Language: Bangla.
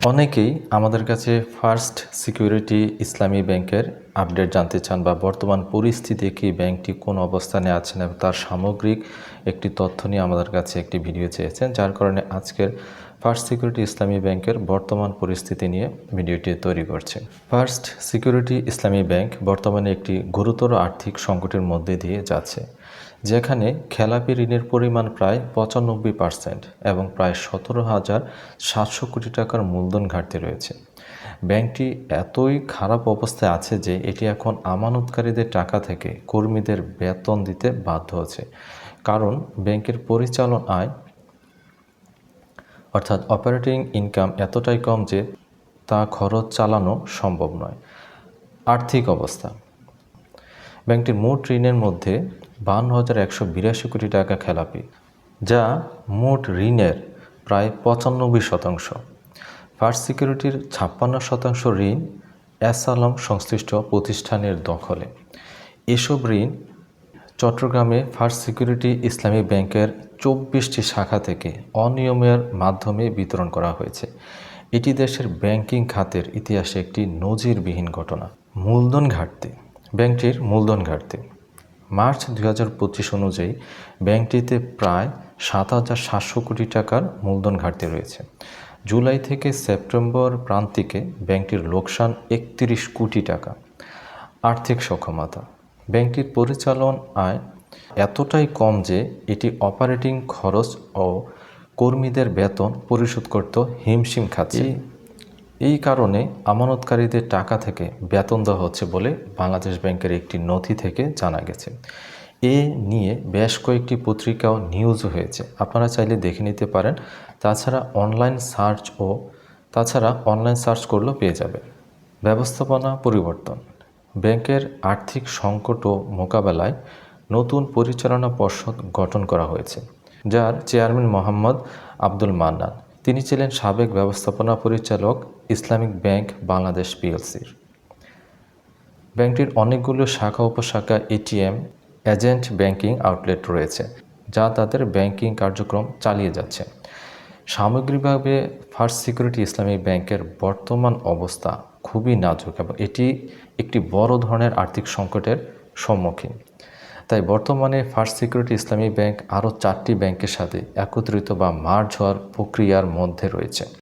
অনেকেই আমাদের কাছে ফার্স্ট সিকিউরিটি ইসলামী ব্যাংকের আপডেট জানতে চান বা বর্তমান পরিস্থিতি কি, ব্যাংকটি কোন অবস্থানে আছেন এবং তার সামগ্রিক একটি তথ্য নিয়ে আমাদের কাছে একটি ভিডিও চেয়েছেন, যার কারণে আজকের ফার্স্ট সিকিউরিটি ইসলামী ব্যাংকের বর্তমান পরিস্থিতি নিয়ে ভিডিওটি তৈরি করছে। ফার্স্ট সিকিউরিটি ইসলামী ব্যাংক বর্তমানে একটি গুরুতর আর্থিক সংকটের মধ্যে দিয়ে যাচ্ছে, যেখানে খেলাপি ঋণের পরিমাণ প্রায় পঁচানব্বই পার্সেন্ট এবং প্রায় সতেরো হাজার সাতশো কোটি টাকার মূলধন ঘাটতি রয়েছে। ব্যাংকটি এতই খারাপ অবস্থায় আছে যে এটি এখন আমানতকারীদের টাকা থেকে কর্মীদের বেতন দিতে বাধ্য হচ্ছে, কারণ ব্যাংকের পরিচালন আয় অর্থাৎ অপারেটিং ইনকাম এতটাই কম যে তা খরচ চালানো সম্ভব নয়। আর্থিক অবস্থা। ব্যাংকটির মোট ঋণের মধ্যে বান্ন হাজার একশো বিরাশি কোটি টাকা খেলাপি, যা মোট ঋণের প্রায় পঁচানব্বই শতাংশ। ফার্স্ট সিকিউরিটির ছাপ্পান্ন শতাংশ ঋণ অ্যাসালম সংশ্লিষ্ট প্রতিষ্ঠানের দখলে। এসব ঋণ চট্টগ্রামে ফার্স্ট সিকিউরিটি ইসলামী ব্যাংকের চব্বিশটি শাখা থেকে অনিয়মের মাধ্যমে বিতরণ করা হয়েছে। এটি দেশের ব্যাংকিং খাতের ইতিহাসে একটি নজিরবিহীন ঘটনা। মূলধন ঘাটতি। ব্যাংকটির মূলধন ঘাটতি। মার্চ দুই হাজার পঁচিশ অনুযায়ী ব্যাংকটিতে প্রায় সাত হাজার সাতশো কোটি টাকার মূলধন ঘাটতি রয়েছে। জুলাই থেকে সেপ্টেম্বর প্রান্তিকে ব্যাংকটির লোকসান একত্রিশ কোটি টাকা। আর্থিক সক্ষমতা। ব্যাংকটির পরিচালন আয় এতটাই কম যে এটি অপারেটিং খরচ ও কর্মীদের বেতন পরিশোধ করতে হিমশিম খাচ্ছে। এই কারণে আমানতকারীদের টাকা থেকে বেতন দেওয়া হচ্ছে বলে বাংলাদেশ ব্যাংকের একটি নথি থেকে জানা গেছে। এ নিয়ে বেশ কয়েকটি পত্রিকাও নিউজ হয়েছে। আপনারা চাইলে দেখে নিতে পারেন। তাছাড়া অনলাইন সার্চ ও তাছাড়া অনলাইন সার্চ করলেও পেয়ে যাবে ব্যবস্থাপনা পরিবর্তন। ব্যাংকের আর্থিক সংকট ও মোকাবেলায় নতুন পরিচালনা পর্ষদ গঠন করা হয়েছে, যার চেয়ারম্যান মোহাম্মদ আব্দুল মান্নান। তিনি ছিলেন সাবেক ব্যবস্থাপনা পরিচালক ইসলামিক ব্যাংক বাংলাদেশ পিএলসির ব্যাংকটির অনেকগুলো শাখা, উপশাখা, এটিএম, এজেন্ট ব্যাংকিং আউটলেট রয়েছে, যা তাদের ব্যাংকিং কার্যক্রম চালিয়ে যাচ্ছে। সামগ্রিকভাবে ফার্স্ট সিকিউরিটি ইসলামী ব্যাংকের বর্তমান অবস্থা খুবই নাজুক এবং এটি একটি বড় ধরনের আর্থিক সংকটের সম্মুখীন। তাই বর্তমানে ফার্স্ট সিকিউরিটি ইসলামী ব্যাংক আরও চারটি ব্যাংকের সাথে একত্রিত বা মার্জ হওয়ার প্রক্রিয়ার মধ্যে রয়েছে।